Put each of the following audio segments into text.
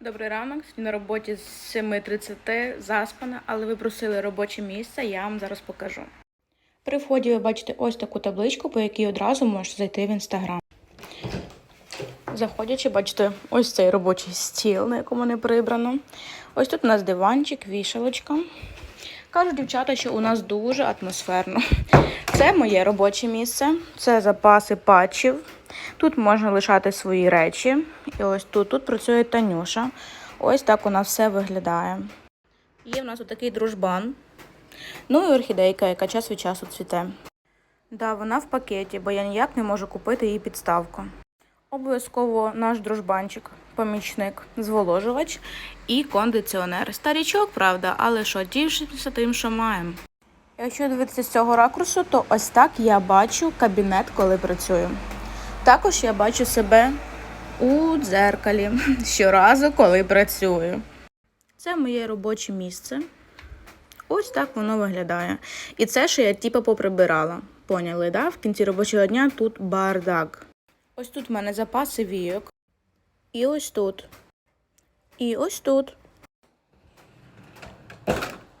Добрий ранок. На роботі з 7.30 заспана, але ви просили робоче місце, я вам зараз покажу. При вході ви бачите ось таку табличку, по якій одразу можете зайти в інстаграм. Заходячи, бачите, ось цей робочий стіл, на якому не прибрано. Ось тут у нас диванчик, вішалочка. Кажуть дівчата, що у нас дуже атмосферно. Це моє робоче місце, це запаси патчів. Тут можна лишати свої речі. І ось тут, тут працює Танюша. Ось так у нас все виглядає. Є в нас отакий дружбан. Ну і орхідейка, яка час від часу цвіте. Да, вона в пакеті, бо я ніяк не можу купити її підставку. Обов'язково наш дружбанчик, помічник, зволожувач і кондиціонер. Старічок, правда, але що тішимося тим, що маємо. Якщо дивитися з цього ракурсу, то ось так я бачу кабінет, коли працюю. Також я бачу себе у дзеркалі щоразу, коли працюю. Це моє робоче місце. Ось так воно виглядає. І це, що я типу поприбирала. Поняли, да? В кінці робочого дня тут бардак. Ось тут в мене запаси війок. І ось тут. І ось тут.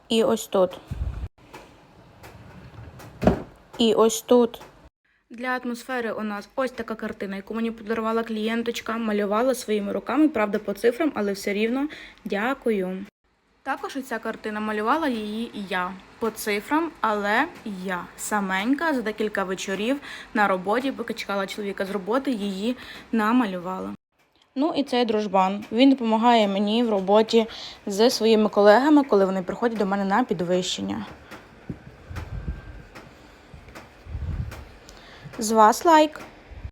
І ось тут. І ось тут. Для атмосфери у нас ось така картина, яку мені подарувала клієнточка, малювала своїми руками, правда, по цифрам, але все рівно дякую. Також ця картина малювала її я по цифрам, але я саменька за декілька вечорів на роботі, поки чекала чоловіка з роботи, її намалювала. Ну і цей дружбан. Він допомагає мені в роботі з своїми колегами, коли вони приходять до мене на підвищення. З вас лайк.